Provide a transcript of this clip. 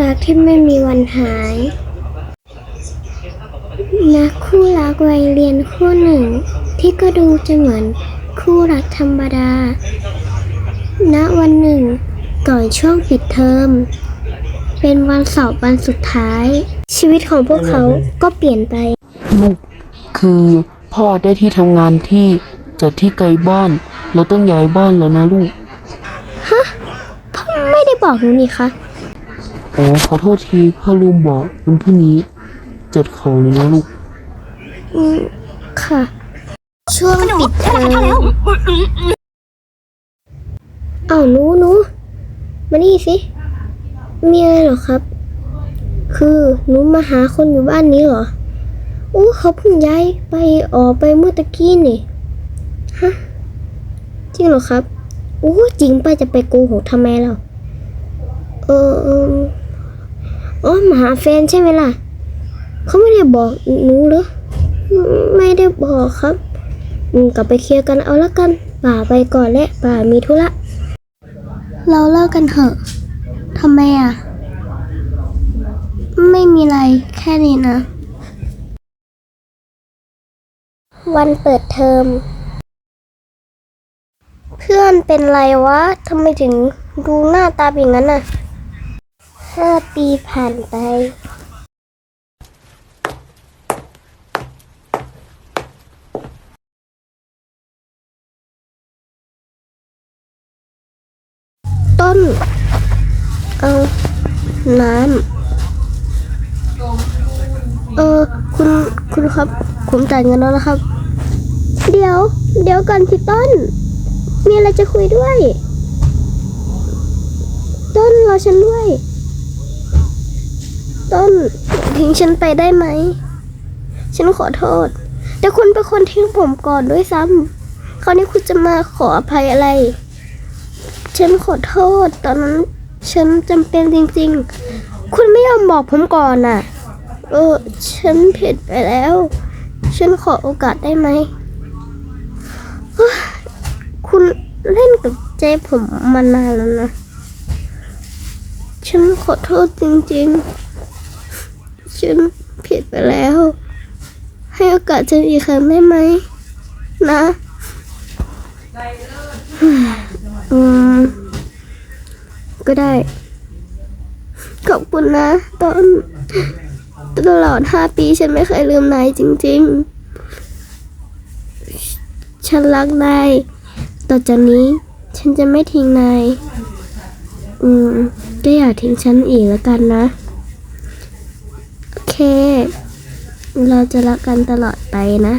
รักที่ไม่มีวันหาย นักคู่รักวัยเรียนคู่หนึ่ง ที่ก็ดูจะเหมือนคู่รักธรรมดา ณ วันหนึ่ง ก่อนช่วงปิดเทอม เป็นวันสอบวันสุดท้าย ชีวิตของพวกเขาก็เปลี่ยนไปลูกคือพ่อได้ที่ทำงานที่จากที่ไกลบ้าน เราต้องย้ายบ้านแล้วนะลูกพ่อไม่ได้บอกหนูนี่คะ อ๋อขอโทษทีพ่อลืมบอกวันพรุ่งนี้จัดของเลยนะลูก อืมค่ะ ช่วงปิดเทอมเอาหนูหนูมานี่สิ มีอะไรเหรอครับ คือหนูมาหาคนอยู่บ้านนี้เหรอโอ้เขาเพิ่งย้ายไปออกไปเมื่อตะกี้นี่ฮะจริงเหรอครับโอ้จริงป้าจะไปโกหกทำไมเราเออเอออ๋อมาหาแฟนใช่ไหมล่ะ เขาไม่ได้บอกหนูเหรอไม่ได้บอกครับอืมกลับไปเคลียร์กันเอาละกัน ป่าไปก่อนและป่ามีธุระ เราเลิกกันเถอะทำไมอะ ไม่มีอะไรแค่นี้นะ วันเปิดเทอม เพื่อนเป็นไรวะทำไมถึงดูหน้าตาเป็นอย่างนั้นน่ะ ห้าปีผ่านไป ต้น เอา น้ำ เออ คุณ คุณครับ ผมจ่ายเงินแล้วนะครับ เดี๋ยว เดี๋ยวก่อนพี่ต้น มีอะไรจะคุยด้วย ต้นรอฉันด้วย ต้นทิ้งฉันไปได้ไหม ฉันขอโทษ แต่คุณเป็นคนทิ้งผมก่อนด้วยซ้ำคราวนี้คุณจะมาขออภัยอะไร ฉันขอโทษ ตอนนั้นฉันจำเป็นจริง ๆ คุณไม่ยอมบอกผมก่อนน่ะ เออ ฉันผิดไปแล้ว ฉันขอโอกาสได้ไหม คุณเล่นกับใจผมมานานแล้วนะ ฉันขอโทษจริง ๆ ฉันผิดไปแล้ว ให้โอกาสฉันอีกครั้งได้ไหม นะ อืม ก็ได้ ขอบคุณนะตอนตลอดห้าปีฉันไม่เคยลืมนายจริง ๆ ฉันรักนาย ต่อจากนี้ ฉันจะไม่ทิ้งนาย อืม ก็อย่าทิ้งฉันอีกแล้วกันนะ เราจะรักกันตลอดไปนะ